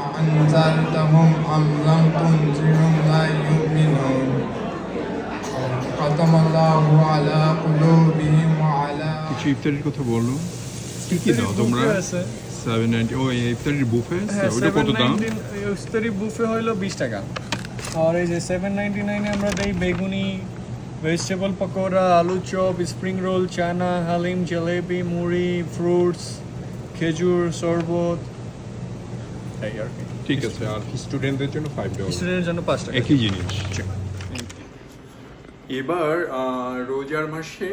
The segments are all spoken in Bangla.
أنزلتهم أم لم تنزلهم لا يؤمنون ختم الله على قلوبهم وعلى কিছু ইফতারির কথা বলো কি কি দাও ইফতারির তোমরা buffet আছে। সেভেন নাইনটি ও এই ইফতারির বুফে আছে হ্যাঁ ওটা সেভেন কত দাম নাইনটিন ইফতারি বুফে হইলো বিশ টাকা আর এই যে সেভেন নাইনটি নাইনে আমরা দেই বেগুনি ভেজিটেবল পকোড়া আলু চপ স্প্রিং রোল চানা হালিম জলেবি মুড়ি ফ্রুটস খেজুর শরবত এই আর কি ঠিক আছে আর স্টুডেন্টদের জন্য ফাইভ ডলার স্টুডেন্টের জন্য পাঁচ টাকা। একই জিনিস। এবার আহ, রোজার মাসে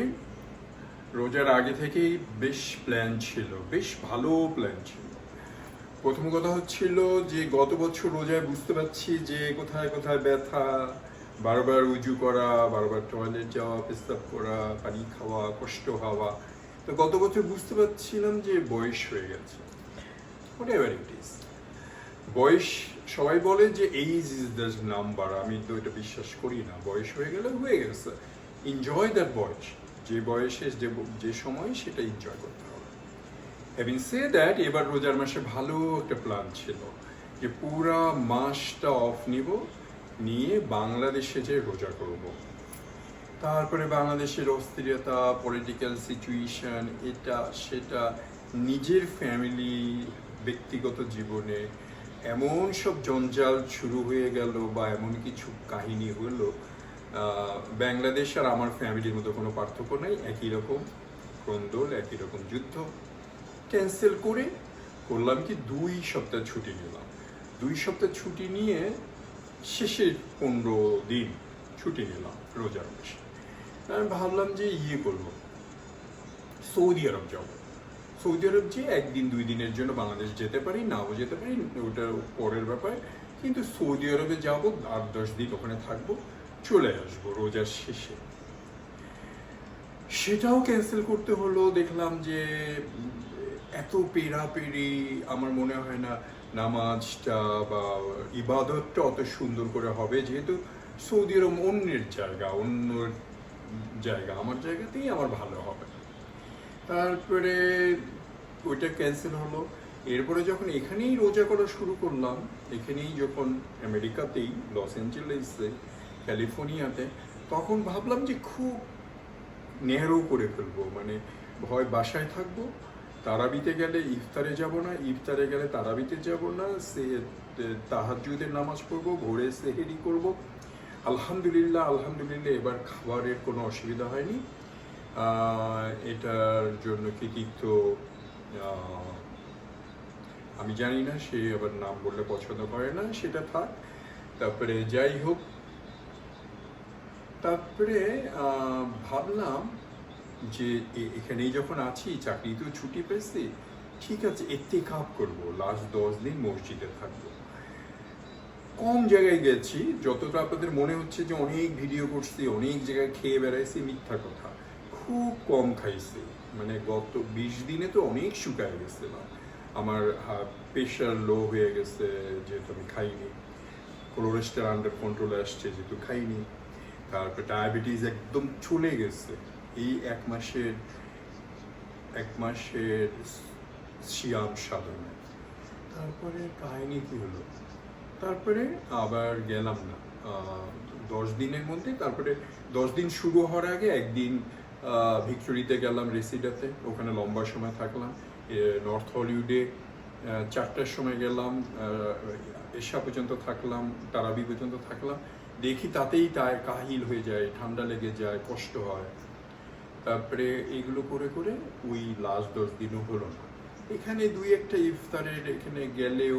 রোজার আগে থেকেই বেশ প্ল্যান ছিল বেশ ভালো প্ল্যান ছিল। প্রথম কথা হচ্ছিল যে গত বছর রোজায় বুঝতে পারছি যে কোথায় কোথায় ব্যথা বারবার উজু করা বারবার টয়লেট যাওয়া পেস্তাব করা পানি খাওয়া কষ্ট হওয়া। তো গত বছর বুঝতে পারছিলাম যে বয়স হয়ে গেছে। হোয়াট এভার ইট ইজ বয়স সবাই বলে যে এইজ ইজ দ্য নাম্বার আমি তো এটা বিশ্বাস করি না। বয়স হয়ে গেলে হয়ে গেছে। এনজয় দ্যাট বয়স যে বয়সে, যে যে সময় সেটা এনজয় করতে হবে। হ্যাভিং সে দ্যাট এবার রোজার মাসে ভালো একটা প্ল্যান ছিল যে পুরা মাসটা অফ নিব, নিয়ে বাংলাদেশে যে রোজা করব। তারপরে বাংলাদেশের অস্থিরতা পলিটিক্যাল সিচুয়েশন এটা, সেটা নিজের ফ্যামিলি ব্যক্তিগত জীবনে এমন সব জঞ্জাল শুরু হয়ে গেল বা এমন কিছু কাহিনী হলো বাংলাদেশ আর আমার ফ্যামিলির মতো কোনো পার্থক্য নেই। একই রকম ক্রন্দল একই রকম যুদ্ধ। ক্যান্সেল করে করলাম কি, দুই সপ্তাহ ছুটি নিলাম। দুই সপ্তাহ ছুটি নিয়ে শেষের পনেরো দিন ছুটি নিলাম রোজার মাসে। আমি ভাবলাম যে ইয়ে করব, সৌদি আরব যাব। সৌদি আরব যে একদিন দুই দিনের জন্য বাংলাদেশ যেতে পারি, নাও যেতে পারি, ওটা পরের ব্যাপার। কিন্তু সৌদি আরবে যাব, আট দশ দিন ওখানে থাকব, চলে আসব রোজার শেষে। সেটাও ক্যান্সেল করতে হলো, দেখলাম যে এত পেরাপেরি আমার মনে হয় না নামাজটা বা ইবাদতটা অত সুন্দর করে হবে, যেহেতু সৌদি আরব অন্যের জায়গা, অন্য জায়গা, আমার জায়গাতেই আমার ভালো হবে তারপরে ওইটা ক্যান্সেল হলো। এরপরে যখন এখানেই রোজা করা শুরু করলাম, এখানেই যখন আমেরিকাতেই, লস অ্যাঞ্জেলেসে, ক্যালিফোর্নিয়াতে, তখন ভাবলাম যে খুব নেহরো করে ফেলব। মানে ভয় বাসায় থাকব, তারাবিতে গেলে ইফতারে যাব না, ইফতারে গেলে তারাবিতে যাব না, সে তাহাজুদের নামাজ পড়ব, ভোরে সেহেরি করব। আলহামদুলিল্লাহ আলহামদুলিল্লাহ, এবার খাবারের কোনো অসুবিধা হয়নি। এটার জন্য কৃতিত্ব আমি জানি না, সে আবার নাম বললে পছন্দ করে না, সেটা থাক। তারপরে যাই হোক, তারপরে ভাবলাম যে এখানেই যখন আছি, চাকরি তো ছুটি পেয়েছি, ঠিক আছে এতে কাপ করব লাস্ট দশ দিন মসজিদে থাকব। কম জায়গায় গেছি, যতটা আপনাদের মনে হচ্ছে যে অনেক ভিডিও করছি, অনেক জায়গায় খেয়ে বেড়াইছি, মিথ্যা কথা। খুব কম খাইছি। মানে গত বিশ দিনে তো অনেক শুকায় গেছিলাম আমার প্রেশার লো হয়ে গেছে, যেহেতু আমি খাইনি। কোলোরেস্টার আন্ডার কন্ট্রোলে আসছে, যেহেতু খাইনি। তারপর ডায়াবেটিস একদম চলে গেছে। এই এক মাসের এক মাসের শিয়াম সাধনা। তারপরে কাহিনী কি হলো? তারপরে আবার গেলাম না। দশ দিনের মধ্যে তারপরে দশ দিন শুরু হওয়ার আগে একদিন ভিক্টোরিতে গেলাম, রেসিডাতে। ওখানে লম্বা সময় থাকলাম। নর্থ হলিউডে চারটার সময় গেলাম এশা পর্যন্ত থাকলাম, তারাবি পর্যন্ত থাকলাম। দেখি তাতেই তাই কাহিল হয়ে যায়, ঠান্ডা লেগে যায়, কষ্ট হয়। তারপরে এগুলো করে করে ওই লাস্ট দশ দিনও হলো না। এখানে দুই একটা ইফতারের এখানে গেলেও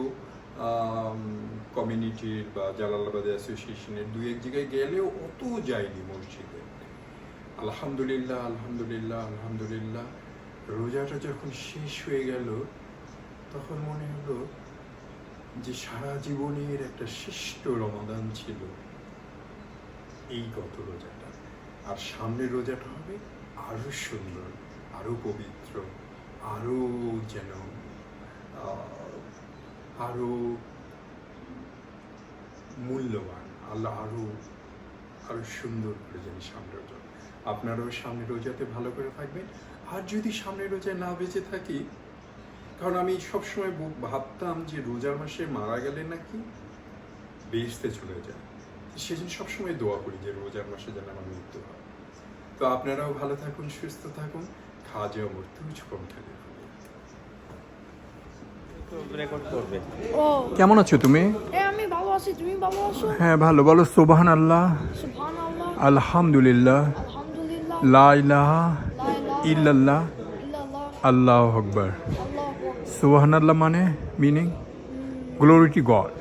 কমিউনিটির বা জালালাবাদ অ্যাসোসিয়েশনের দুই এক জায়গায় গেলেও অত যায়নি মসজিদে। আলহামদুলিল্লাহ আলহামদুলিল্লাহ আলহামদুলিল্লাহ। রোজাটা যখন শেষ হয়ে গেল তখন মনে হলো যে সারা জীবনের একটা শ্রেষ্ঠ রমাদান ছিল এই গত রোজাটা। আর সামনের রোজাটা হবে আরও সুন্দর আরও পবিত্র আরও যেন আহ, আরও মূল্যবান আল্লাহ আরও আরও সুন্দর করে যেন সামনে আপনারাও সামনে রোজাতে ভালো করে থাকবেন। আর যদি সামনে রোজায় না বেঁচে থাকি কারণ আমি সবসময় ভাবতাম যে রোজার মাসে মারা গেলে নাকি বেসতে চলে যায়। সেজন্য সবসময় দোয়া করি যে রোজার মাসে যেন আমার মৃত্যু হয়। তো আপনারাও ভালো থাকুন সুস্থ থাকুন। খাজা মৃত্যু কম থাকে রেকর্ড করবে। কেমন আছো তুমি? আমি ভালো আছি। তুমি ভালো আছো? হ্যাঁ ভালো। বলো সোবাহান আল্লাহ সুবহানাল্লাহ। আলহামদুলিল্লাহ। আলহামদুলিল্লাহ লা ইলাহা লা ইল্লাল্লাহ। আল্লাহ আকবার। আল্লাহ মানে meaning glory to God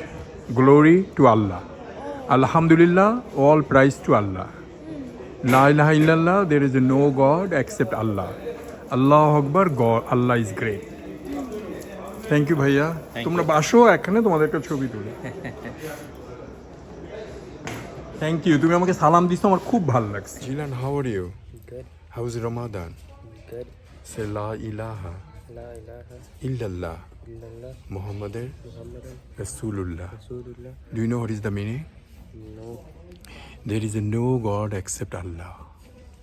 glory to Allah আলহামদুলিল্লাহ অল প্রাইজ টু আল্লাহ লা ইলাহা ইল্লাল্লাহ there is no God except Allah Allah Akbar God Allah is great thank you ভাইয়া। তোমরা বাসো এখানে তোমাদেরকে ছবি তুলে। থ্যাংক ইউ তুমি আমাকে সালাম দিছো আমার খুব ভালো লাগছে। Jilan how are you Good. How is Ramadan? Good. Say La ilaha. La ilaha. Illallah. Illallah. Muhammadan. Er Muhammadan. Er Rasulullah. Rasulullah. Do you know what is the meaning? No. There is no God except Allah.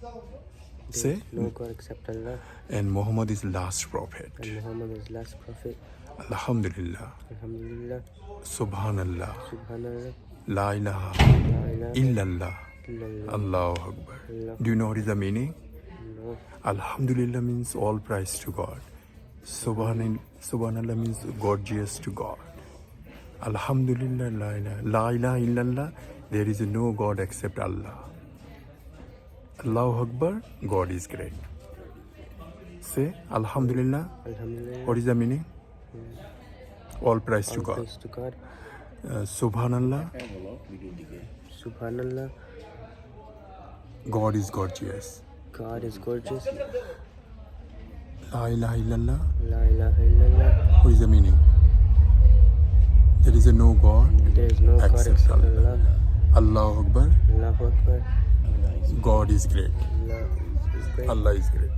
There Say. No God except Allah. And Muhammad is last prophet. And Muhammad is last prophet. Alhamdulillah. Alhamdulillah. Subhanallah. Subhanallah. La ilaha. La ilaha. Illallah. Allahu Akbar. Do you know what is the meaning? No, Alhamdulillah means all praise to God. Subhanallah, Subhanallah means gorgeous to God. Alhamdulillah, La ilaha, La ilaha illallah, there is no God except Allah. Allahu Akbar, God is great. Say Alhamdulillah, Alhamdulillah. what is the meaning? All praise to All God. praise to God. Uh, Subhanallah, Subhanallah. God is gorgeous. God is gorgeous. La ilaha illallah, La ilaha illallah. what is the meaning? There is a no God There is no God except Allah. Allah. Allahu Akbar, Allahu Akbar. God is great. Allah is great. Allah is great.